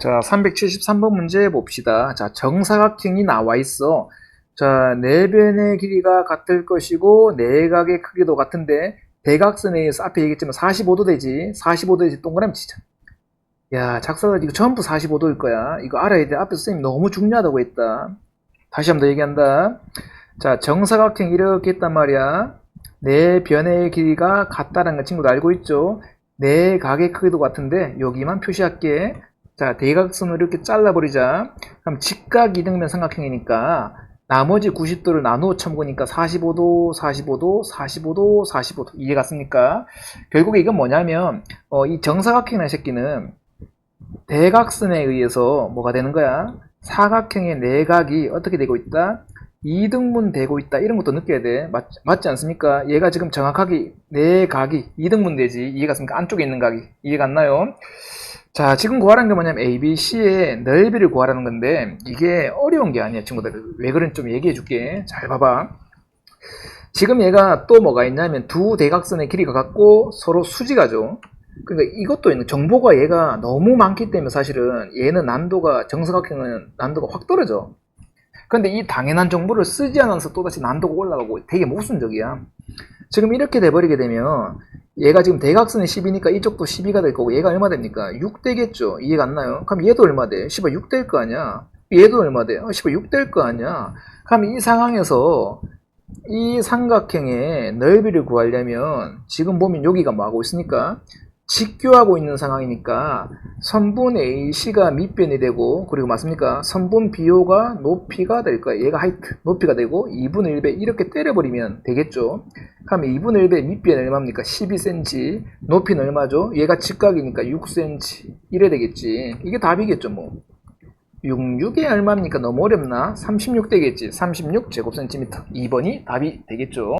자, 373번 문제 봅시다. 자, 정사각형이 나와 있어. 자, 네 변의 길이가 같을 것이고, 내각의 크기도 같은데, 대각선에 의해서 앞에 얘기했지만 45도 되지. 45도 되지. 동그라미 치자. 야, 작사가 이거 전부 45도일 거야. 이거 알아야 돼. 앞에서 선생님 너무 중요하다고 했다. 다시 한번 더 얘기한다. 자, 정사각형 이렇게 했단 말이야. 네 변의 길이가 같다는 거 친구도 알고 있죠? 네 각의 크기도 같은데 여기만 표시할게. 자, 대각선을 이렇게 잘라버리자. 그럼 직각 이등변 삼각형이니까 나머지 90도를 나누어 쳐보니까 45도, 45도, 45도, 45도 이해갔습니까? 결국에 이건 뭐냐면 어, 이 정사각형이라는 새끼는 대각선에 의해서 뭐가 되는 거야? 사각형의 내각이 어떻게 되고 있다? 이등분 되고 있다 이런 것도 느껴야 돼 맞, 맞지 않습니까? 얘가 지금 정확하게 내 각이 이등분 되지 이해갔습니까? 안쪽에 있는 각이 이해갔나요? 자 지금 구하라는 게 뭐냐면 ABC의 넓이를 구하라는 건데 이게 어려운 게 아니야 친구들. 왜 그런지 좀 얘기해 줄게. 잘 봐봐. 지금 얘가 또 뭐가 있냐면 두 대각선의 길이가 같고 서로 수직하죠 그러니까 이것도 있는 정보가 얘가 너무 많기 때문에 사실은 얘는 난도가 정사각형은 난도가 확 떨어져. 근데 이 당연한 정보를 쓰지 않아서 또다시 난도가 올라가고 되게 모순적이야. 지금 이렇게 돼버리게 되면 얘가 지금 대각선이 10이니까 이쪽도 12가 될 거고 얘가 얼마 됩니까? 6 되겠죠. 이해가 안 나요? 그럼 얘도 얼마 돼? 10아 6될 거 아니야? 얘도 얼마 돼? 어, 10아 6될 거 아니야? 그럼 이 상황에서 이 삼각형의 넓이를 구하려면 지금 보면 여기가 뭐 하고 있으니까 직교하고 있는 상황이니까 선분 AC가 밑변이 되고 그리고 맞습니까? 선분 BO가 높이가 될 거예요. 얘가 하이트 높이가 되고 2분의 1배 이렇게 때려버리면 되겠죠. 그럼 2분의 1배 밑변 얼마입니까? 12cm 높이는 얼마죠? 얘가 직각이니까 6cm 이래 되겠지. 이게 답이겠죠 뭐. 66이 얼마입니까? 너무 어렵나? 36 되겠지. 36 제곱센티미터. 2번이 답이 되겠죠.